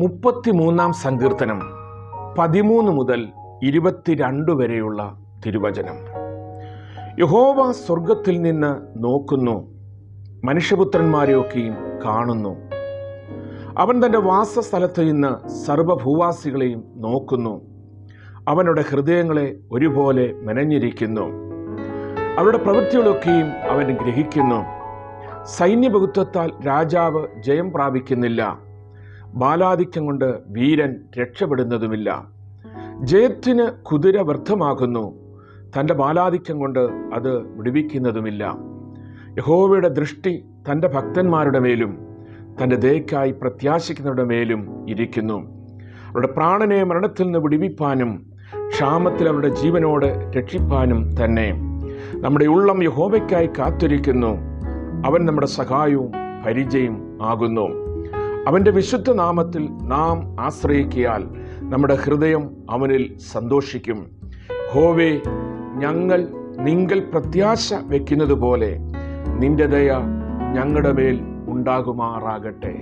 മുപ്പത്തിമൂന്നാം സങ്കീർത്തനം പതിമൂന്ന് മുതൽ ഇരുപത്തിരണ്ട് വരെയുള്ള തിരുവചനം. യഹോവ സ്വർഗത്തിൽ നിന്ന് നോക്കുന്നു മനുഷ്യപുത്രന്മാരെയൊക്കെയും കാണുന്നു. അവൻ തന്റെ വാസസ്ഥലത്ത് നിന്ന് സർവഭൂവാസികളെയും നോക്കുന്നു. അവനുടെ ഹൃദയങ്ങളെ ഒരുപോലെ മെനഞ്ഞിരിക്കുന്നു. അവരുടെ പ്രവൃത്തികളൊക്കെയും അവൻ ഗ്രഹിക്കുന്നു. സൈന്യബഹുത്വത്താൽ രാജാവ് ജയം പ്രാപിക്കുന്നില്ല. ബാലാധിക്യം കൊണ്ട് വീരൻ രക്ഷപ്പെടുന്നതുമില്ല. ജയത്തിന് കുതിര വ്യർത്ഥമാകുന്നു. തന്റെ ബാലാധിക്യം കൊണ്ട് അത് വിടുവിക്കുന്നതുമില്ല. യഹോവയുടെ ദൃഷ്ടി തന്റെ ഭക്തന്മാരുടെ മേലും തന്റെ ദയക്കായി പ്രത്യാശിക്കുന്നവരുടെ മേലും ഇരിക്കുന്നു. അവരുടെ പ്രാണനെ മരണത്തിൽ നിന്ന് വിടുവിപ്പാനും ക്ഷാമത്തിൽ അവരുടെ ജീവനോട് രക്ഷിപ്പാനും തന്നെ. നമ്മുടെ ഉള്ളം യഹോവയ്ക്കായി കാത്തിരിക്കുന്നു. അവൻ നമ്മുടെ സഹായവും പരിചയം ആകുന്നു. അവന്റെ വിശുദ്ധ നാമത്തിൽ നാം ആശ്രയിക്കിയാൽ നമ്മുടെ ഹൃദയം അവനിൽ സന്തോഷിക്കും. ഹോവേ ഞങ്ങൾ നിങ്ങൾ പ്രത്യാശ വെക്കുന്നത് പോലെ നിന്റെ ദയ ഞങ്ങളുടെ മേൽ ഉണ്ടാകുമാറാകട്ടെ.